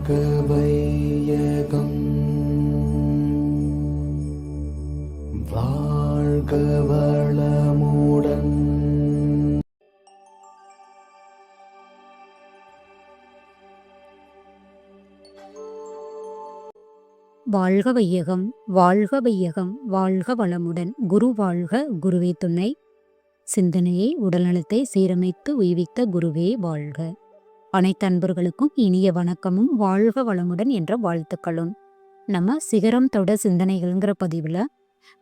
வாழ்கவையகம் வாழ்க வளமுடன் வாழ்க வையகம் வாழ்க வையகம் வாழ்க வளமுடன் குரு வாழ்க குருவே துணை. சிந்தனையை உடல்நலத்தை சீரமைத்து உய்வித்த குருவே வாழ்க. அனைத்து அன்பர்களுக்கும் இனிய வணக்கமும் வாழ்க வளமுடன் என்ற வாழ்த்துக்களும். நம்ம சிகரம் தொட சிந்தனைகள்ங்கிற பதிவில்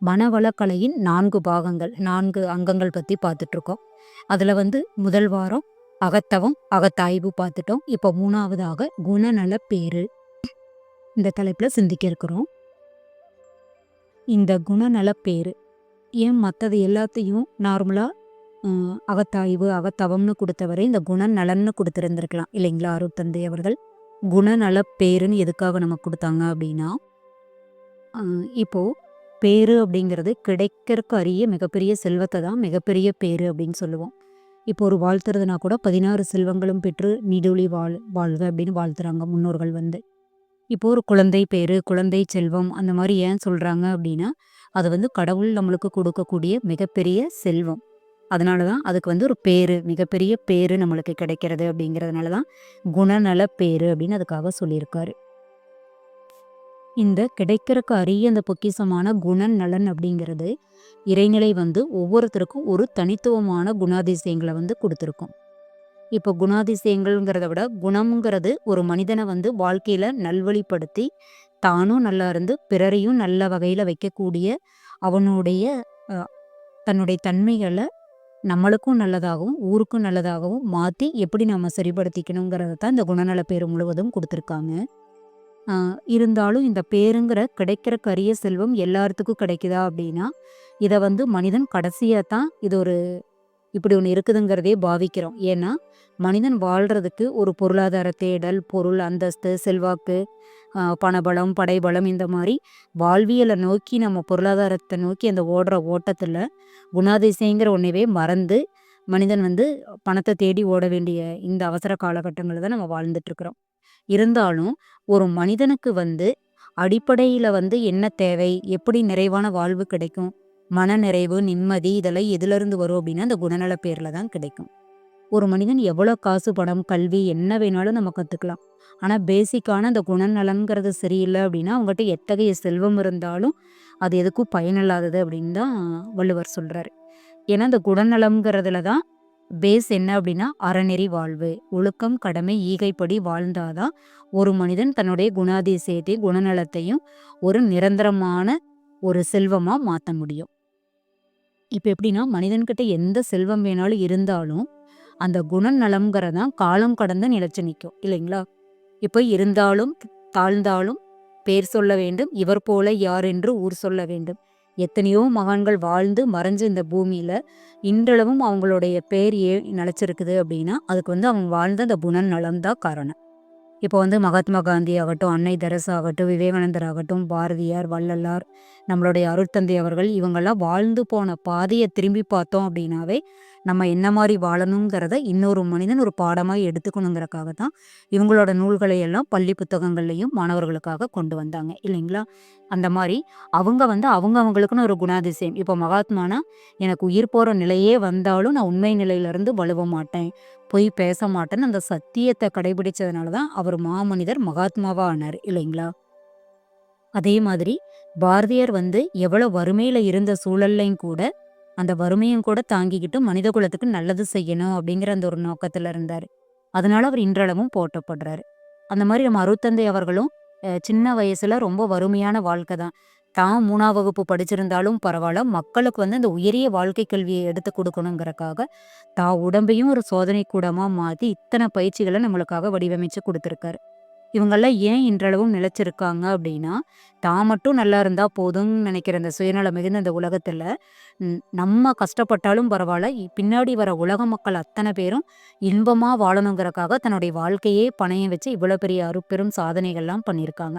மனவளக்கலையின் நான்கு பாகங்கள் நான்கு அங்கங்கள் பற்றி பார்த்துட்ருக்கோம் அதில் வந்து முதல் வாரம் அகத்தவம் அகத்தாய்வு பார்த்துட்டோம் இப்போ மூணாவதாக குணநல பேரு இந்த தலைப்பில் சிந்திக்க இருக்கிறோம். இந்த குணநலப்பேறு ஏன் மற்றது எல்லாத்தையும் நார்மலாக அகத்தாய்வு அகத்தவம்னு கொடுத்தவரை இந்த குணநலன்னு கொடுத்துருந்துருக்கலாம். இல்லைங்களா? அருட்தந்தை அவர்கள். குணநலப்பேருன்னு எதுக்காக நமக்கு கொடுத்தாங்க அப்படின்னா இப்போது பேரு அப்படிங்கிறது கிடைக்கிறதுக்கு அரிய மிகப்பெரிய செல்வத்தை தான் மிகப்பெரிய பேரு அப்படின்னு சொல்லுவோம். இப்போ ஒரு வாழ்த்துறதுனா கூட பதினாறு செல்வங்களும் பெற்று நீடொழி வாழ் வாழ்க அப்படின்னு வாழ்த்துறாங்க முன்னோர்கள் வந்து. இப்போ ஒரு குழந்தை பேரு குழந்தை செல்வம் அந்த மாதிரி ஏன் சொல்கிறாங்க அப்படின்னா அது வந்து கடவுள் நம்மளுக்கு கொடுக்கக்கூடிய மிகப்பெரிய செல்வம். அதனால தான் அதுக்கு வந்து ஒரு பேர் மிகப்பெரிய பேர் நம்மளுக்கு கிடைக்கிறது அப்படிங்கிறதுனால தான் குணநல பேர் அப்படின்னு அதுக்காக சொல்லியிருக்காரு. இந்த கிடைக்கிறக்கு அரிய அந்த பொக்கிசமான குண நலன் அப்படிங்கிறது இறைநிலை வந்து ஒவ்வொருத்தருக்கும் ஒரு தனித்துவமான குணாதிசயங்களை வந்து கொடுத்துருக்கும். இப்போ குணாதிசயங்கள்ங்கிறத விட குணம்ங்கிறது ஒரு மனிதனை வந்து வாழ்க்கையில் நல்வழிப்படுத்தி தானும் நல்லா இருந்து பிறரையும் நல்ல வகையில் வைக்கக்கூடிய அவனுடைய தன்னுடைய தன்மைகளை நம்மளுக்கும் நல்லதாகவும் ஊருக்கும் நல்லதாகவும் மாற்றி எப்படி நம்ம சரிப்படுத்திக்கணுங்கிறத தான் இந்த குணநல பேர் முழுவதும் கொடுத்துருக்காங்க. இருந்தாலும் இந்த பேருங்கிற கிடைக்கிற கரிய செல்வம் எல்லாத்துக்கும் கிடைக்குதா அப்படின்னா இதை வந்து மனிதன் கடைசியாக தான் இது ஒரு இப்படி ஒன்று இருக்குதுங்கிறதே பாவிக்கிறோம். ஏன்னா மனிதன் வாழ்கிறதுக்கு ஒரு பொருளாதார தேடல் பொருள் அந்தஸ்து செல்வாக்கு பணபலம் படைபலம் இந்த மாதிரி வாழ்வியலை நோக்கி நம்ம பொருளாதாரத்தை நோக்கி அந்த ஓடுற ஓட்டத்தில் குணாதிசயங்கிற ஒன்றவே மறந்து மனிதன் வந்து பணத்தை தேடி ஓட வேண்டிய இந்த அவசர காலகட்டங்களில் தான் நம்ம வாழ்ந்துட்டுருக்குறோம் இருந்தாலும் ஒரு மனிதனுக்கு வந்து அடிப்படையில் வந்து என்ன தேவை எப்படி நிறைவான வாழ்வு கிடைக்கும் மன நிறைவு நிம்மதி இதெல்லாம் எதுலேருந்து வரும் அப்படின்னா அந்த குணநல பேரில் தான் கிடைக்கும். ஒரு மனிதன் எவ்வளோ காசு பணம் கல்வி என்ன வேணாலும் நம்ம கற்றுக்கலாம் ஆனால் பேசிக்கான அந்த குணநலன்கிறது சரியில்லை அப்படின்னா அவங்ககிட்ட எத்தகைய செல்வம் இருந்தாலும் அது எதுக்கும் பயனில்லாதது அப்படின்னு தான் வள்ளுவர் சொல்கிறாரு ஏன்னா அந்த குணநலம்ங்கிறதுல தான் பேஸ் என்ன அப்படின்னா அறநெறி வாழ்வு. ஒழுக்கம் கடமை ஈகைப்படி வாழ்ந்தாதான் ஒரு மனிதன் தன்னுடைய குணாதிசயத்தையும் குணநலத்தையும் ஒரு நிரந்தரமான ஒரு செல்வமாக மாற்ற முடியும். இப்போ எப்படின்னா மனிதன்கிட்ட எந்த செல்வம் வேணாலும் இருந்தாலும் அந்த குணநலம்ங்கிறதான் காலம் கடந்து நிலச்சி நிற்கும் இல்லைங்களா? இப்போ இருந்தாலும் தாழ்ந்தாலும் பேர் சொல்ல வேண்டும் இவர் போல யார் என்று ஊர் சொல்ல வேண்டும். எத்தனையோ மகான்கள் வாழ்ந்து மறைஞ்சு இந்த பூமியில இன்றளவும் அவங்களுடைய பேர் ஏ நிலைச்சிருக்குது அப்படின்னா அதுக்கு வந்து அவங்க வாழ்ந்த அந்த குணநலம் தான் காரணம். இப்போ வந்து மகாத்மா காந்தி ஆகட்டும் அன்னை தெரசா ஆகட்டும் விவேகானந்தர் ஆகட்டும் பாரதியார் வள்ளலார் நம்மளுடைய அருட்தந்தை அவர்கள் இவங்கெல்லாம் வாழ்ந்து போன பாதையை திரும்பி பார்த்தோம் அப்படின்னாவே நம்ம என்ன மாதிரி வாழணுங்கிறத இன்னொரு மனிதன் ஒரு பாடமாக எடுத்துக்கணுங்கிறக்காக தான் இவங்களோட நூல்களை எல்லாம் பள்ளி புத்தகங்கள்லையும் மாணவர்களுக்காக கொண்டு வந்தாங்க. இல்லைங்களா? அந்த மாதிரி அவங்க வந்து அவங்க அவங்களுக்குன்னு ஒரு குணாதிசயம். இப்போ மகாத்மானா எனக்கு உயிர் போகிற நிலையே வந்தாலும் நான் உண்மை நிலையிலேருந்து வலுவ மாட்டேன். பொய் பேச மாட்டேன்னு அந்த சத்தியத்தை கடைபிடிச்சதுனால தான் அவர் மாமனிதர் மகாத்மாவா ஆனார். இல்லைங்களா? அதே மாதிரி பாரதியார் வந்து எவ்வளோ வறுமையில் இருந்த சூழல்லையும் கூட அந்த வறுமையும் கூட தாங்கிக்கிட்டு மனித குலத்துக்கு நல்லது செய்யணும் அப்படிங்கிற அந்த ஒரு நோக்கத்தில் இருந்தார். அதனால அவர் இன்றளவும் போட்டப்படுறாரு அந்த மாதிரி நம்ம அருத்தந்தை அவர்களும் சின்ன வயசுல ரொம்ப வறுமையான வாழ்க்கை தான். தான் மூணாம் வகுப்பு படிச்சிருந்தாலும் பரவாயில்ல மக்களுக்கு வந்து அந்த உயரிய வாழ்க்கை கல்வியை எடுத்து கொடுக்கணுங்கிறக்காக தான் உடம்பையும் ஒரு சோதனை கூடமாக மாற்றி இத்தனை பயிற்சிகளை நம்மளுக்காக வடிவமைச்சு கொடுத்துருக்காரு. இவங்கெல்லாம் ஏன் இன்றளவும் நிலைச்சிருக்காங்க அப்படின்னா தான் மட்டும் நல்லா இருந்தால் போதும்னு நினைக்கிற இந்த சுயநலம் மிகுந்த இந்த உலகத்தில் நம்ம கஷ்டப்பட்டாலும் பரவாயில்ல. பின்னாடி வர உலக மக்கள் அத்தனை பேரும் இன்பமாக வாழணுங்கிறக்காக தன்னுடைய வாழ்க்கையே பணையம் வச்சு இவ்வளோ பெரிய அருப்பெரும் சாதனைகள்லாம் பண்ணியிருக்காங்க.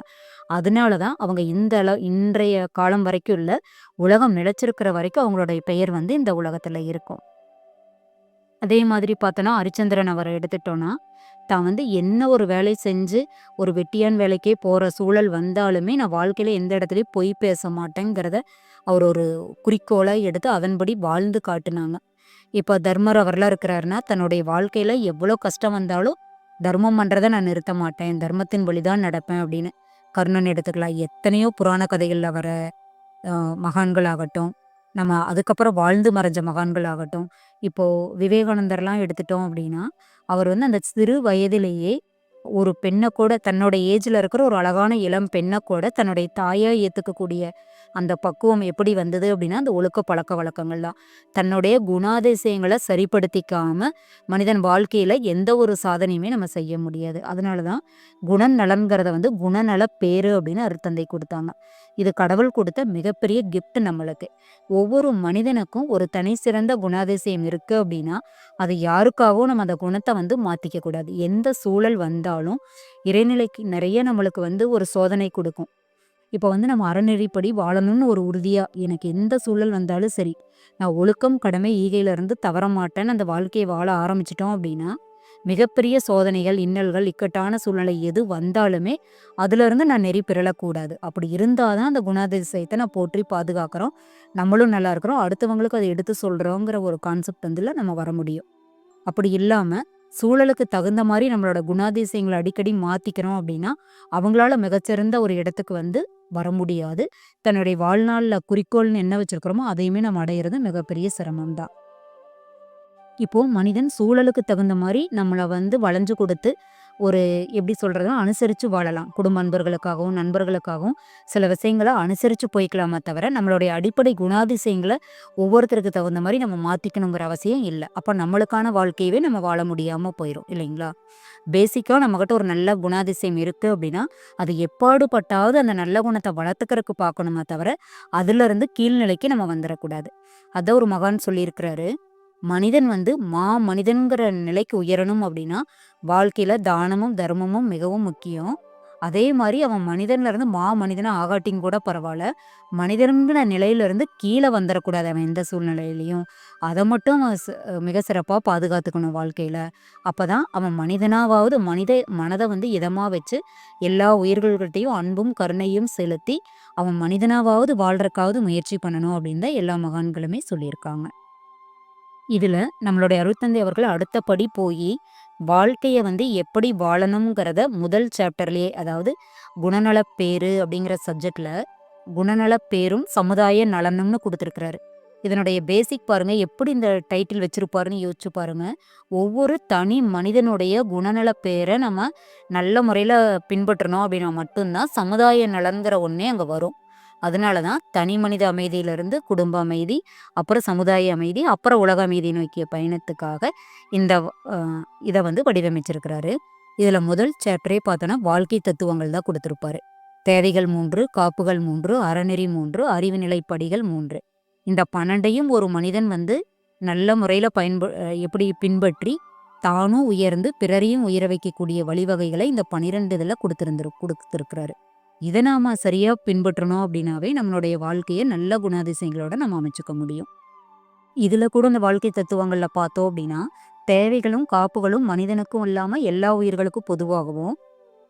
அதனால தான் அவங்க இந்த அளவு இன்றைய காலம் வரைக்கும் இல்லை உலகம் நிலைச்சிருக்கிற வரைக்கும் அவங்களுடைய பெயர் வந்து இந்த உலகத்தில் இருக்கும். அதே மாதிரி பார்த்தோன்னா ஹரிச்சந்திரன் அவரை எடுத்துட்டோன்னா தான் வந்து என்ன ஒரு வேலை செஞ்சு ஒரு வெட்டியான் வேலைக்கே போகிற சூழல் வந்தாலுமே நான் வாழ்க்கையில் எந்த இடத்துலையும் பொய் பேச மாட்டேங்கிறத அவர் ஒரு குறிக்கோளாக எடுத்து அதன்படி வாழ்ந்து காட்டினாங்க. இப்போ தர்மர் அவர்லாம் இருக்கிறாருன்னா தன்னுடைய வாழ்க்கையில் எவ்வளோ கஷ்டம் வந்தாலும் தர்மம் பண்ணுறதை நான் நிறுத்த மாட்டேன். தர்மத்தின் வழி தான் நடப்பேன் அப்படின்னு கர்ணன் எடுத்துக்கலாம். எத்தனையோ புராண கதைகளில் வர மகான்கள் ஆகட்டும் நம்ம அதுக்கப்புறம் வாழ்ந்து மறைஞ்ச மகான்கள் ஆகட்டும். இப்போது விவேகானந்தர்லாம் எடுத்துட்டோம் அப்படின்னா அவர் வந்து அந்த சிறு வயதிலேயே ஒரு பெண்ணை கூட தன்னோட ஏஜில் இருக்கிற ஒரு அழகான இளம் பெண்ணை கூட தன்னுடைய தாயாக ஏற்றுக்கக்கூடிய அந்த பக்குவம் எப்படி வந்தது அப்படின்னா அந்த ஒழுக்க பழக்க வழக்கங்கள் தான். தன்னுடைய குணாதிசயங்களை சரிப்படுத்திக்காம மனிதன் வாழ்க்கையில் எந்த ஒரு சாதனையுமே நம்ம செய்ய முடியாது. அதனால தான் குணநலன்கிறத வந்து குணநல பேரு அப்படின்னு அருத்தந்தை கொடுத்தாங்க. இது கடவுள் கொடுத்த மிகப்பெரிய கிஃப்ட் நம்மளுக்கு. ஒவ்வொரு மனிதனுக்கும் ஒரு தனி சிறந்த குணாதிசயம் இருக்கு அப்படின்னா அது யாருக்காகவும் நம்ம அந்த குணத்தை வந்து மாற்றிக்க கூடாது. எந்த சூழல் வந்தாலும் இறைநிலைக்கு நிறைய நம்மளுக்கு வந்து ஒரு சோதனை கொடுக்கும். இப்போ வந்து நம்ம அறநெறிப்படி வாழணும்னு ஒரு உறுதியாக எனக்கு எந்த சூழல் வந்தாலும் சரி நான் ஒழுக்கம் கடமை ஈகையிலேருந்து தவற மாட்டேன்னு அந்த வாழ்க்கையை வாழ ஆரம்பிச்சிட்டோம் அப்படின்னா மிகப்பெரிய சோதனைகள் இன்னல்கள் இக்கட்டான சூழ்நிலை எது வந்தாலுமே அதுலேருந்து நான் நெறி பிறழக்கூடாது அப்படி இருந்தால் தான் அந்த குணாதிசயத்தை நான் போற்றி பாதுகாக்கிறோம். நம்மளும் நல்லா இருக்கிறோம். அடுத்தவங்களுக்கு அதை எடுத்து சொல்கிறோங்கிற ஒரு கான்செப்ட் வந்துல நம்ம வர முடியும். அப்படி இல்லாமல் சூழலுக்கு தகுந்த மாதிரி நம்மளோட குணாதிசயங்களை அடிக்கடி மாற்றிக்கிறோம் அப்படின்னா அவங்களால மிகச்சிறந்த ஒரு இடத்துக்கு வந்து வர முடியாது. தன்னுடைய வாழ்நாளில் குறிக்கோள்னு என்ன வச்சுருக்கிறோமோ அதையுமே நம்ம அடையிறது மிகப்பெரிய சிரமம் தான் இப்போது மனிதன் சூழலுக்கு தகுந்த மாதிரி நம்மளை வந்து வளைஞ்சு கொடுத்து ஒரு எப்படி சொல்கிறதுனா அனுசரித்து வாழலாம். குடும்ப நண்பர்களுக்காகவும் நண்பர்களுக்காகவும். சில விஷயங்களை அனுசரித்து போய்க்கலாமே தவிர நம்மளுடைய அடிப்படை குணாதிசயங்களை ஒவ்வொருத்தருக்கு தகுந்த மாதிரி நம்ம மாற்றிக்கணுங்கிற அவசியம் இல்லை. அப்போ நம்மளுக்கான வாழ்க்கையவே நம்ம வாழ முடியாமல் போயிடும் இல்லைங்களா? பேசிக்காக நம்மக்கிட்ட ஒரு நல்ல குணாதிசயம் இருக்குது அப்படின்னா அது எப்பாடுபட்டாவது அந்த நல்ல குணத்தை வளர்த்துக்கிறதுக்கு பார்க்கணுமே தவிர அதுலேருந்து கீழ்நிலைக்கு நம்ம வந்துடக்கூடாது அதை ஒரு மகான் சொல்லியிருக்கிறாரு. மனிதன் வந்து மா மனிதன்கிற நிலைக்கு உயரணும் அப்படின்னா வாழ்க்கையில தானமும் தர்மமும் மிகவும் முக்கியம். அதே மாதிரி அவன் மனிதன்ல இருந்து மா மனிதனா ஆகாட்டிங்க கூட பரவாயில்ல. மனிதன்கிற நிலையில இருந்து கீழே வந்துடக்கூடாது அவன் எந்த சூழ்நிலையிலையும். அதை மட்டும் அவன் மிக சிறப்பாக பாதுகாத்துக்கணும் வாழ்க்கையில. அப்பதான் அவன் மனிதனாவது மனித மனதை வந்து இதமா வச்சு எல்லா உயிர்கள்கிட்டையும் அன்பும் கருணையும் செலுத்தி அவன் மனிதனாவது வாழ்கிறக்காவது முயற்சி பண்ணணும் அப்படின்னு தான் எல்லா மகான்களுமே சொல்லியிருக்காங்க. இதில் நம்மளுடைய அருத்தந்தை அவர்கள் அடுத்தபடி போய் வாழ்க்கையை வந்து எப்படி வாழணுங்கிறத முதல் சாப்டர்லேயே அதாவது குணநலப்பேறு அப்படிங்கிற சப்ஜெக்டில் குணநலப்பேரும் சமுதாய நலனும்னு கொடுத்துருக்கிறாரு. இதனுடைய பேசிக் பாருங்க எப்படி இந்த டைட்டில் வச்சிருப்பாருன்னு யோசிச்சு பாருங்க. ஒவ்வொரு தனி மனிதனுடைய குணநல பேரை நம்ம நல்ல முறையில் பின்பற்றணும் அப்படின்னா மட்டும்தான் சமுதாய நலன்கிற ஒன்றே அங்கே வரும். அதனால தான் தனி மனித அமைதியிலிருந்து குடும்ப அமைதி அப்புறம் சமுதாய அமைதி அப்புறம் உலக அமைதி நோக்கிய பயணத்துக்காக இந்த இதை வந்து வடிவமைச்சிருக்கிறாரு. இதில் முதல் சாப்டரே பார்த்தோன்னா வாழ்க்கை தத்துவங்கள் தான் கொடுத்துருப்பாரு. தேவைகள் மூன்று காப்புகள் மூன்று அறநெறி மூன்று அறிவு நிலைப்படிகள் மூன்று. இந்த பன்னெண்டையும் ஒரு மனிதன் வந்து நல்ல முறையில் பயன்ப எப்படி பின்பற்றி தானும் உயர்ந்து பிறரையும் உயர வைக்கக்கூடிய வழிவகைகளை இந்த பனிரெண்டு இதில் கொடுத்துருந்துரு கொடுத்துருக்கிறாரு. இதை நாம் சரியாக பின்பற்றணும் அப்படின்னாவே நம்மளுடைய வாழ்க்கையை நல்ல குணாதிசயங்களோட நம்ம அமைச்சுக்க முடியும். இதில் கூட இந்த வாழ்க்கை தத்துவங்களில் பார்த்தோம் அப்படின்னா தேவைகளும் காப்புகளும் மனிதனுக்கும் இல்லாமல் எல்லா உயிர்களுக்கும் பொதுவாகவும்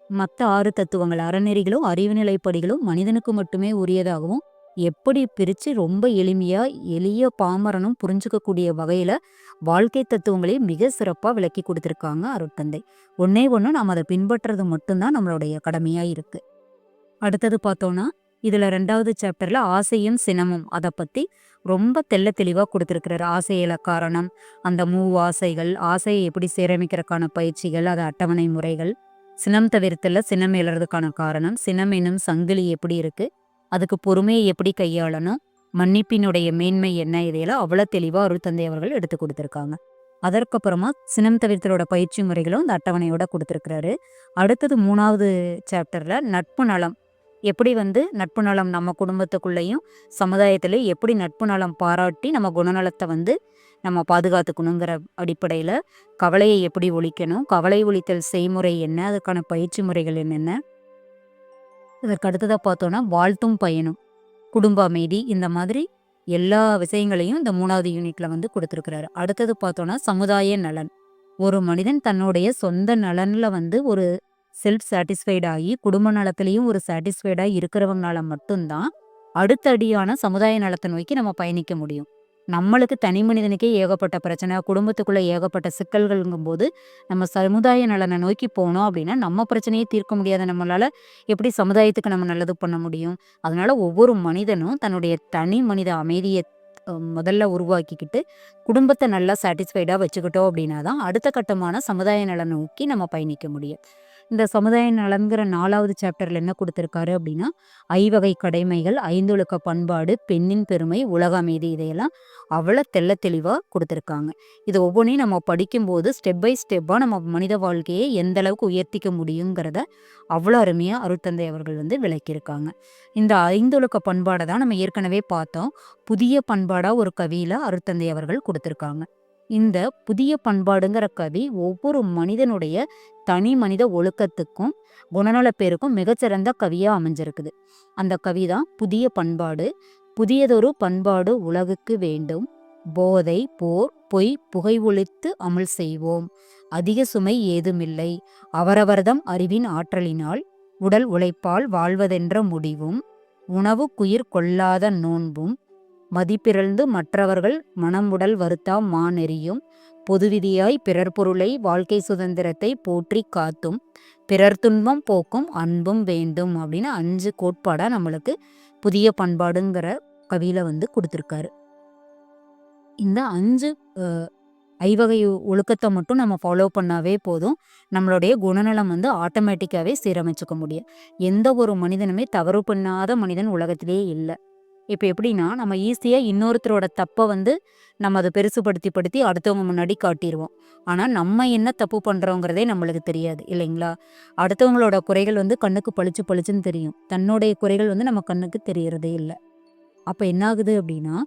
மற்ற ஆறு தத்துவங்கள் அறநெறிகளும் அறிவுநிலைப்படிகளும் மனிதனுக்கு மட்டுமே உரியதாகவும் எப்படி பிரித்து ரொம்ப எளிமையாக எளிய பாமரனும் புரிஞ்சுக்கக்கூடிய வகையில் வாழ்க்கை தத்துவங்களை மிக சிறப்பாக விளக்கி கொடுத்துருக்காங்க அருட்தந்தை. ஒன்றே ஒன்று நாம் அதை பின்பற்றுறது மட்டும்தான் நம்மளுடைய கடமையாக இருக்குது அடுத்தது பார்த்தோன்னா இதில் ரெண்டாவது சாப்டரில் ஆசையும் சினமும். அதை பற்றி ரொம்ப தெல்ல தெளிவாக கொடுத்துருக்கிறார். ஆசையில காரணம் அந்த மூ ஆசைகள் ஆசையை எப்படி சீரமைக்கிறதுக்கான பயிற்சிகள் அது அட்டவணை முறைகள் சினம் தவிர்த்தில் சினம் எழுறதுக்கான காரணம் சினம் என்னும் சங்கிலி எப்படி இருக்குது அதுக்கு பொறுமையை எப்படி கையாளணும் மன்னிப்பினுடைய மேன்மை என்ன இதையெல்லாம் அவ்வளோ தெளிவாக அருள் தந்தை அவர்கள் எடுத்து கொடுத்துருக்காங்க. அதற்கப்புறமா சினம் தவிர்த்தலோட பயிற்சி முறைகளும் இந்த அட்டவணையோட கொடுத்துருக்கிறாரு. அடுத்தது மூணாவது சாப்டரில் நட்பு நலம் எப்படி வந்து நட்பு நலம் நம்ம குடும்பத்துக்குள்ளேயும் சமுதாயத்திலையும் எப்படி நட்பு நலம் பாராட்டி நம்ம குணநலத்தை வந்து நம்ம பாதுகாத்துக்கணுங்கிற அடிப்படையில் கவலையை எப்படி ஒழிக்கணும் கவலை ஒழித்தல் செய்முறை என்ன அதுக்கான பயிற்சி முறைகள் என்னென்ன? இதற்கு அடுத்ததாக பார்த்தோன்னா வாழ்த்தும் பயனும். குடும்ப அமைதி இந்த மாதிரி எல்லா விஷயங்களையும் இந்த மூணாவது யூனிட்ல வந்து கொடுத்துருக்கிறாரு. அடுத்தது பார்த்தோன்னா சமுதாய நலன். ஒரு மனிதன் தன்னுடைய சொந்த நலனில் வந்து ஒரு செல்ஃப் சாட்டிஸ்ஃபைட் ஆகி குடும்ப நலத்திலையும் ஒரு சாட்டிஸ்ஃபைடாக இருக்கிறவங்களால மட்டும்தான் அடுத்தடியான சமுதாய நலத்தை நோக்கி நம்ம பயணிக்க முடியும். நம்மளுக்கு தனி மனிதனுக்கே ஏகப்பட்ட பிரச்சனை குடும்பத்துக்குள்ளே ஏகப்பட்ட சிக்கல்கள்ங்கும் போது நம்ம சமுதாய நலனை நோக்கி போனோம் அப்படின்னா நம்ம பிரச்சனையே தீர்க்க முடியாத நம்மளால் எப்படி சமுதாயத்துக்கு நம்ம நல்லது பண்ண முடியும்? அதனால ஒவ்வொரு மனிதனும் தன்னுடைய தனி மனித அமைதியை முதல்ல உருவாக்கிக்கிட்டு குடும்பத்தை நல்லா சாட்டிஸ்ஃபைடாக வச்சுக்கிட்டோம் அப்படின்னா தான் அடுத்த கட்டமான சமுதாய நலனை நோக்கி நம்ம பயணிக்க முடியும். இந்த சமுதாய நலன்கிற நாலாவது சாப்டர்ல என்ன கொடுத்துருக்காரு அப்படின்னா ஐவகை கடமைகள் ஐந்தொழுக்க பண்பாடு பெண்ணின் பெருமை உலக அமைதி இதையெல்லாம் அவ்வளோ தெள்ள தெளிவாக கொடுத்துருக்காங்க. இது ஒவ்வொன்றையும் நம்ம படிக்கும்போது ஸ்டெப் பை ஸ்டெப்பாக நம்ம மனித வாழ்க்கையை எந்த அளவுக்கு உயர்த்திக்க முடியுங்கிறத அவ்வளோ அருமையாக அருட்தந்தை அவர்கள் வந்து விளக்கியிருக்காங்க. இந்த ஐந்தொழுக்க பண்பாடை தான் நம்ம ஏற்கனவே பார்த்தோம். புதிய பண்பாடாக ஒரு கவியில் அருட்தந்தை அவர்கள் கொடுத்துருக்காங்க. இந்த புதிய பண்பாடுங்கிற கவி ஒவ்வொரு மனிதனுடைய தனி மனித ஒழுக்கத்துக்கும் குணநலப்பேருக்கும் மிகச்சிறந்த கவியாக அமைஞ்சிருக்குது. அந்த கவி தான் புதிய பண்பாடு புதியதொரு பண்பாடு உலகுக்கு வேண்டும். போதை போர் பொய் புகை ஒழித்து அமல் செய்வோம். அதிக சுமை ஏதுமில்லை. அவரவர்தம் அறிவின் ஆற்றலினால் உடல் உழைப்பால் வாழ்வதென்ற முடிவும் உணவு குயிர் கொள்ளாத நோன்பும் மதிப்பிறழ்ந்து மற்றவர்கள் மனமுடல் வருத்தா மானெறியும். பொதுவிதியாய் பிறர் பொருளை வாழ்க்கை சுதந்திரத்தை போற்றி காத்தும். பிறர் துன்பம் போக்கும் அன்பும் வேண்டும் அப்படின்னு அஞ்சு கோட்பாடாக நம்மளுக்கு புதிய பண்பாடுங்கிற கவியில் வந்து கொடுத்துருக்காரு. இந்த அஞ்சு ஐவகை ஒழுக்கத்தை மட்டும் நம்ம ஃபாலோ பண்ணாவே போதும். நம்மளுடைய குணநலம் வந்து ஆட்டோமேட்டிக்காகவே சீரமைச்சுக்க முடியும். எந்த ஒரு மனிதனுமே தவறு பண்ணாத மனிதன் உலகத்திலேயே இல்லை. இப்போ எப்படின்னா நம்ம ஈஸியாக இன்னொருத்தரோட தப்பை வந்து நம்ம அதை பெருசுபடுத்தி படுத்தி அடுத்தவங்க முன்னாடி காட்டிடுவோம் ஆனால் நம்ம என்ன தப்பு பண்ணுறோங்கிறதே நம்மளுக்கு தெரியாது இல்லைங்களா? அடுத்தவங்களோட குறைகள் வந்து கண்ணுக்கு பளிச்சு பளிச்சுன்னு தெரியும். தன்னுடைய குறைகள் வந்து நம்ம கண்ணுக்கு தெரியறதே இல்லை. அப்போ என்ன ஆகுது அப்படின்னா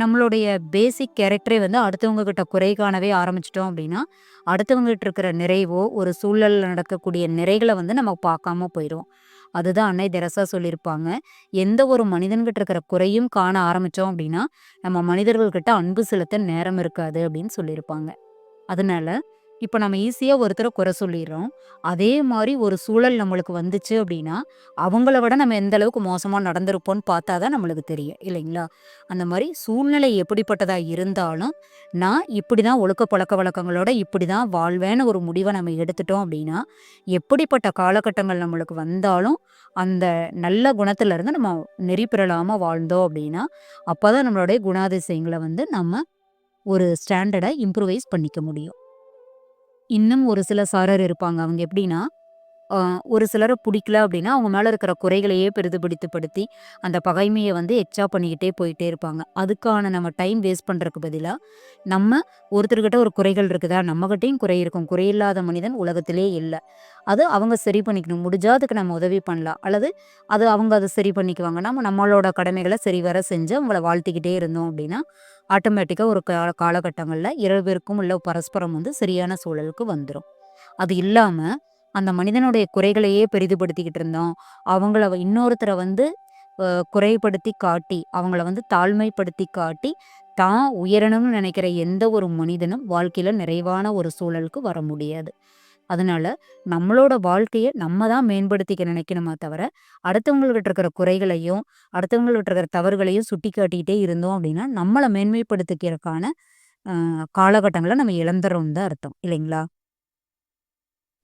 நம்மளுடைய பேசிக் கேரக்டரே வந்து அடுத்தவங்க கிட்ட குறை காணவே ஆரம்பிச்சிட்டோம் அப்படின்னா அடுத்தவங்ககிட்ட இருக்கிற நிறைவோ ஒரு சூழலில் நடக்கக்கூடிய நிறைகளை வந்து நம்ம பார்க்காம போயிடுவோம். அதுதான் அன்னை தெரசா சொல்லியிருப்பாங்க. எந்த ஒரு மனிதன்கிட்ட இருக்கிற குறையும் காண ஆரம்பித்தோம் அப்படின்னா நம்ம மனிதர்கள்கிட்ட அன்பு செலுத்த நேரம் இருக்காது அப்படின்னு சொல்லியிருப்பாங்க. அதனால இப்போ நம்ம ஈஸியாக ஒருத்தரை குறை சொல்லிடுறோம். அதே மாதிரி ஒரு சூழல் நம்மளுக்கு வந்துச்சு அப்படின்னா அவங்கள விட நம்ம எந்த அளவுக்கு மோசமாக நடந்திருப்போம்னு பார்த்தா தான் நம்மளுக்கு தெரியும் இல்லைங்களா? அந்த மாதிரி சூழ்நிலை எப்படிப்பட்டதாக இருந்தாலும் நான் இப்படி தான் ஒழுக்க பழக்க வழக்கங்களோட இப்படி தான் வாழ்வேன்னு ஒரு முடிவை நம்ம எடுத்துட்டோம் அப்படின்னா எப்படிப்பட்ட காலகட்டங்கள் நம்மளுக்கு வந்தாலும் அந்த நல்ல குணத்திலேருந்து நம்ம நெறி வாழ்ந்தோம் அப்படின்னா அப்போ தான் நம்மளுடைய குணாதிசயங்களை வந்து நம்ம ஒரு ஸ்டாண்டர்டை இம்ப்ரூவைஸ் பண்ணிக்க முடியும். இன்னும் ஒரு சில சாரர் இருப்பாங்க. அவங்க எப்படின்னா ஒரு சிலரை பிடிக்கல அப்படின்னா அவங்க மேலே இருக்கிற குறைகளையே பெரிதுபடுத்தப்படுத்தி அந்த பகைமையை வந்து எக்ஸ்ட்ரா பண்ணிக்கிட்டே போயிட்டே இருப்பாங்க. அதுக்கான நம்ம டைம் வேஸ்ட் பண்ணுறதுக்கு பதிலாக நம்ம ஒருத்தர்கிட்ட ஒரு குறைகள் இருக்குதா? நம்மகிட்டையும் குறை இருக்கும். குறையில்லாத மனிதன் உலகத்திலே இல்லை. அது அவங்க சரி பண்ணிக்கணும். முடிஞ்சா அதுக்கு நம்ம உதவி பண்ணலாம். அல்லது அது அவங்க அதை சரி பண்ணிக்குவாங்க. நம்ம நம்மளோட கடமைகளை சரிவர செஞ்சு அவங்கள வாழ்த்திக்கிட்டே இருந்தோம் அப்படின்னா ஆட்டோமேட்டிக்காக ஒரு கா காலகட்டங்களில் இரவு பேருக்கும் உள்ள பரஸ்பரம் வந்து சரியான சூழலுக்கு வந்துடும் அது இல்லாமல் அந்த மனிதனுடைய குறைகளையே பெரிதுபடுத்திக்கிட்டு இருந்தோம். அவங்கள இன்னொருத்தரை வந்து குறைப்படுத்தி காட்டி அவங்கள வந்து தாழ்மைப்படுத்தி காட்டி தான் உயரணும்னு நினைக்கிற எந்த ஒரு மனிதனும் வாழ்க்கையில நிறைவான ஒரு சூழலுக்கு வர முடியாது. அதனால நம்மளோட வாழ்க்கையை நம்ம தான் மேம்படுத்திக்க நினைக்கணுமே தவிர அடுத்தவங்கள்கிட்ட இருக்கிற குறைகளையும் அடுத்தவங்கள்கிட்ட இருக்கிற தவறுகளையும் சுட்டி காட்டிக்கிட்டே இருந்தோம் அப்படின்னா நம்மளை மேன்மைப்படுத்திக்கிறதுக்கான காலகட்டங்களை நம்ம இழந்துறோம் தான் அர்த்தம். இல்லைங்களா?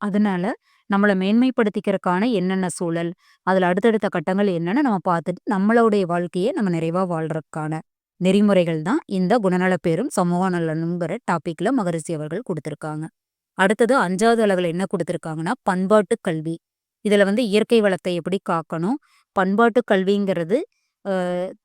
அதனால நம்மளை மேன்மைப்படுத்திக்கிறதுக்கான என்னென்ன சூழல், அதில் அடுத்தடுத்த கட்டங்கள் என்னென்னு நம்ம பார்த்துட்டு, நம்மளுடைய வாழ்க்கையை நம்ம நிறைவாக வாழ்கிறதுக்கான நெறிமுறைகள் தான் இந்த குணநலப்பேரும் சமூக நலனுங்கிற டாப்பிக்கில் மகரிஷி அவர்கள் கொடுத்துருக்காங்க அடுத்தது அஞ்சாவது அளவில் என்ன கொடுத்துருக்காங்கன்னா பண்பாட்டு கல்வி. இதில் வந்து இயற்கை வளத்தை எப்படி காக்கணும், பண்பாட்டு கல்விங்கிறது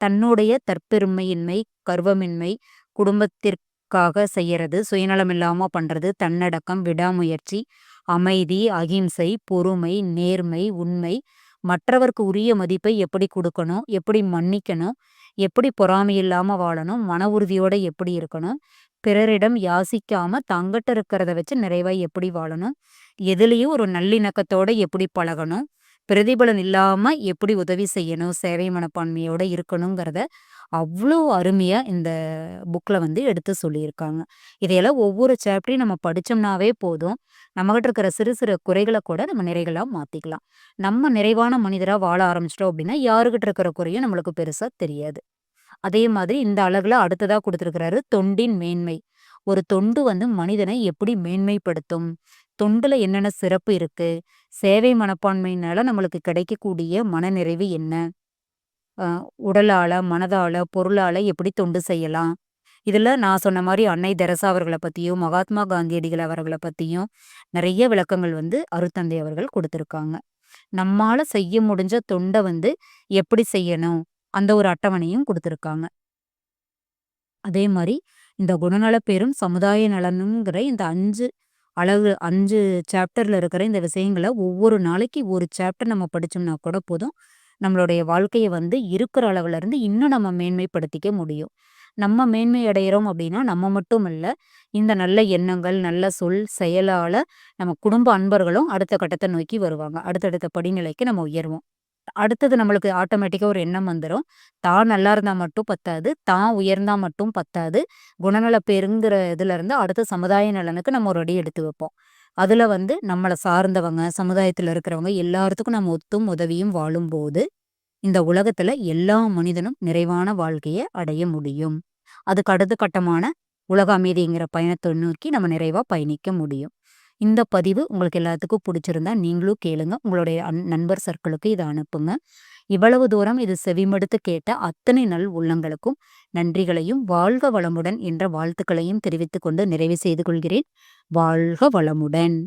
தன்னுடைய தற்பெருமையின்மை, கர்வமின்மை, குடும்பத்திற்காக செய்யறது, சுயநலம் இல்லாமல் பண்ணுறது தன்னடக்கம், விடாமுயற்சி, அமைதி, அகிம்சை, பொறுமை, நேர்மை, உண்மை, மற்றவருக்கு உரிய மதிப்பை எப்படி கொடுக்கணும்? எப்படி மன்னிக்கணும், எப்படி பொறாமை இல்லாமல் வாழணும், மன உறுதியோட எப்படி இருக்கணும், பிறரிடம் யாசிக்காம தங்கிட்ட இருக்கிறத வச்சு நிறைவாக எப்படி வாழணும், எதுலேயும் ஒரு நல்லிணக்கத்தோட எப்படி பழகணும், பிரதிபலன் இல்லாமல் எப்படி உதவி செய்யணும், சேவை மனப்பான்மையோட இருக்கணுங்கிறத அவ்வளோ அருமையாக இந்த புக்கில் வந்து எடுத்து சொல்லியிருக்காங்க. இதையெல்லாம் ஒவ்வொரு சாப்டரையும் நம்ம படித்தோம்னாவே போதும். நம்மகிட்ட இருக்கிற சிறு சிறு குறைகளை கூட நம்ம நிறைகளாக மாற்றிக்கலாம் நம்ம நிறைவான மனிதராக வாழ ஆரம்பிச்சிட்டோம் அப்படின்னா, யாருக்கிட்ட இருக்கிற குறையும் நம்மளுக்கு பெருசாக தெரியாது. அதே மாதிரி இந்த அழகில் அடுத்ததாக கொடுத்துருக்கிறாரு தொண்டின் மேன்மை. ஒரு தொண்டு வந்து மனிதனை எப்படி மேன்மைப்படுத்தும்? தொண்டுல என்னென்ன சிறப்பு இருக்கு? சேவை மனப்பான்மையினால நம்மளுக்கு கிடைக்கக்கூடிய மனநிறைவு என்ன? உடலால, மனதால, பொருளால எப்படி தொண்டு செய்யலாம்? இதில் நான் சொன்ன மாதிரி அன்னை தெரசா அவர்களை பற்றியும் மகாத்மா காந்தியடிகள் அவர்களை பற்றியும் நிறைய விளக்கங்கள் வந்து அருத்தந்தை அவர்கள் கொடுத்துருக்காங்க நம்மால செய்ய முடிஞ்ச தொண்டை வந்து எப்படி செய்யணும்? அந்த ஒரு அட்டவணையும் கொடுத்துருக்காங்க அதே மாதிரி இந்த குணநல பேரும் சமுதாய நலனுங்கிற இந்த அஞ்சு அளவு அஞ்சு சாப்டர்ல இருக்கிற இந்த விஷயங்களை ஒவ்வொரு நாளைக்கு ஒரு சாப்டர் நம்ம படிச்சோம்னா கூட போதும். நம்மளுடைய வாழ்க்கையை வந்து இருக்கிற அளவுல இருந்து இன்னும் நம்ம மேன்மைப்படுத்திக்க முடியும். நம்ம மேன்மை அடைகிறோம் அப்படின்னா, நம்ம மட்டும் இல்லை இந்த நல்ல எண்ணங்கள், நல்ல சொல், செயலால நம்ம குடும்ப அன்பர்களும் அடுத்த கட்டத்தை நோக்கி வருவாங்க. அடுத்தடுத்த படிநிலைக்கு நம்ம உயர்வோம். அடுத்தது நம்மளுக்கு ஆட்டோமேட்டிக்காக ஒரு எண்ணம் வந்துடும் தான் நல்லா இருந்தால் மட்டும் பத்தாது. தான் உயர்ந்தால் மட்டும் பத்தாது. குணநல இதுல இதுலேருந்து அடுத்த சமுதாய நலனுக்கு நம்ம ஒரு அடி எடுத்து வைப்போம். அதில் வந்து நம்மளை சார்ந்தவங்க, சமுதாயத்தில் இருக்கிறவங்க எல்லாத்துக்கும் நம்ம ஒத்தும் உதவியும் வாழும்போது, இந்த உலகத்தில் எல்லா மனிதனும் நிறைவான வாழ்க்கையை அடைய முடியும். அதுக்கு அடுத்த கட்டமான உலக அமைதிங்கிற பயணத்தை நோக்கி நம்ம நிறைவாக பயணிக்க முடியும். இந்த பதிவு உங்களுக்கு எல்லாத்துக்கும் புடிச்சிருந்தா நீங்களும் கேளுங்க. உங்களுடைய நண்பர் சர்க்கிளுக்கு இத அனுப்புங்க. இவ்வளவு தூரம் இது செவிமடுத்து கேட்ட அத்தனை நல் உள்ளங்களுக்கும் நன்றிகளையும், வாழ்க வளமுடன் என்ற வாழ்த்துக்களையும் தெரிவித்துக்கொண்டு நிறைவு செய்து கொள்கிறேன். வாழ்க வளமுடன்.